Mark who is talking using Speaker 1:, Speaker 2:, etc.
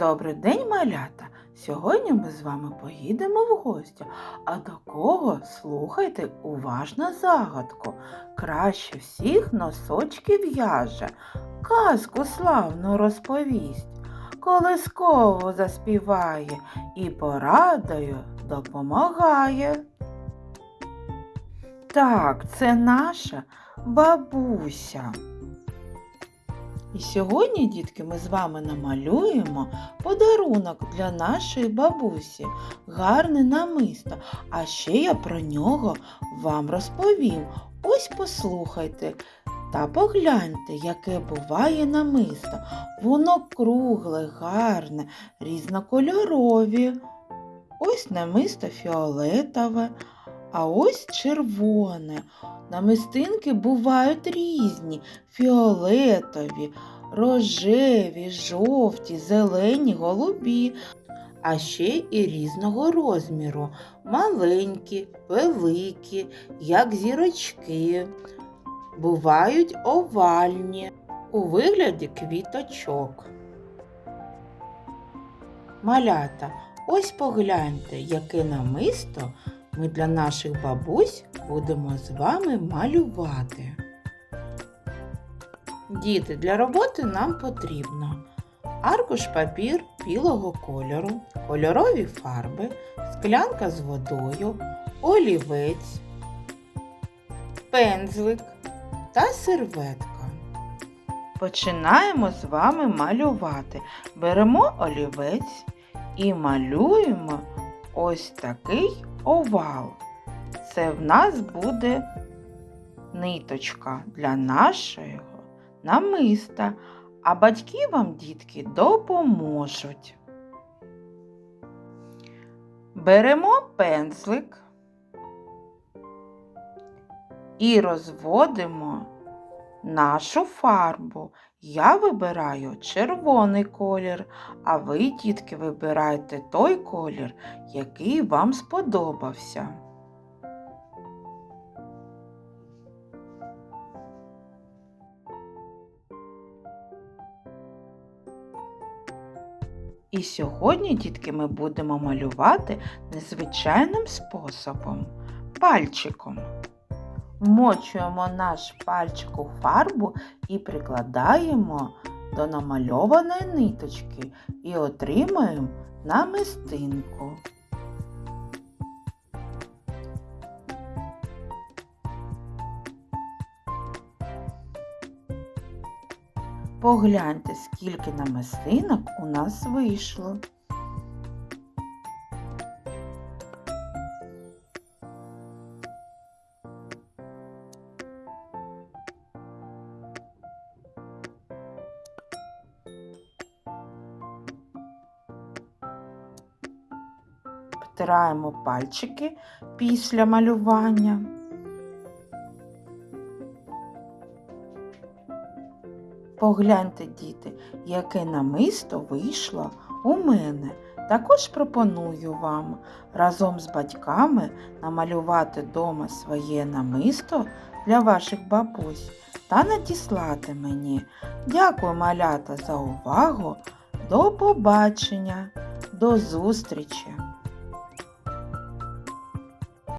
Speaker 1: Добрий день, малята! Сьогодні ми з вами поїдемо в гості. А до кого слухайте уважно загадку. Краще всіх носочки в'яже, казку славну розповість, колисково заспіває і порадою допомагає. Так, це наша бабуся. І сьогодні, дітки, ми з вами намалюємо подарунок для нашої бабусі, гарне намисто. А ще я про нього вам розповім. Ось послухайте та погляньте, яке буває намисто. Воно кругле, гарне, різнокольорові. Ось намисто фіолетове, а ось червоне. Намистинки бувають різні, фіолетові, рожеві, жовті, зелені, голубі, а ще і різного розміру, маленькі, великі, як зірочки. Бувають овальні у вигляді квіточок. Малята, ось погляньте, яке намисто ми для наших бабусь будемо з вами малювати. Діти, для роботи нам потрібно аркуш папір білого кольору, кольорові фарби, склянка з водою, олівець, пензлик та серветка. Починаємо з вами малювати. Беремо олівець і малюємо ось такий овал. Це в нас буде ниточка для нашого намиста, а батьки вам, дітки, допоможуть. Беремо пензлик і розводимо нашу фарбу. Я вибираю червоний колір, а ви, дітки, вибирайте той колір, який вам сподобався. І сьогодні, дітки, ми будемо малювати незвичайним способом пальчиком. Вмочуємо наш пальчик у фарбу і прикладаємо до намальованої ниточки і отримаємо намистинку. Погляньте, скільки намистинок у нас вийшло. Втираємо пальчики після малювання. Погляньте, діти, яке намисто вийшло у мене. Також пропоную вам разом з батьками намалювати дома своє намисто для ваших бабусь та надіслати мені. Дякую, малята, за увагу. До побачення, до зустрічі!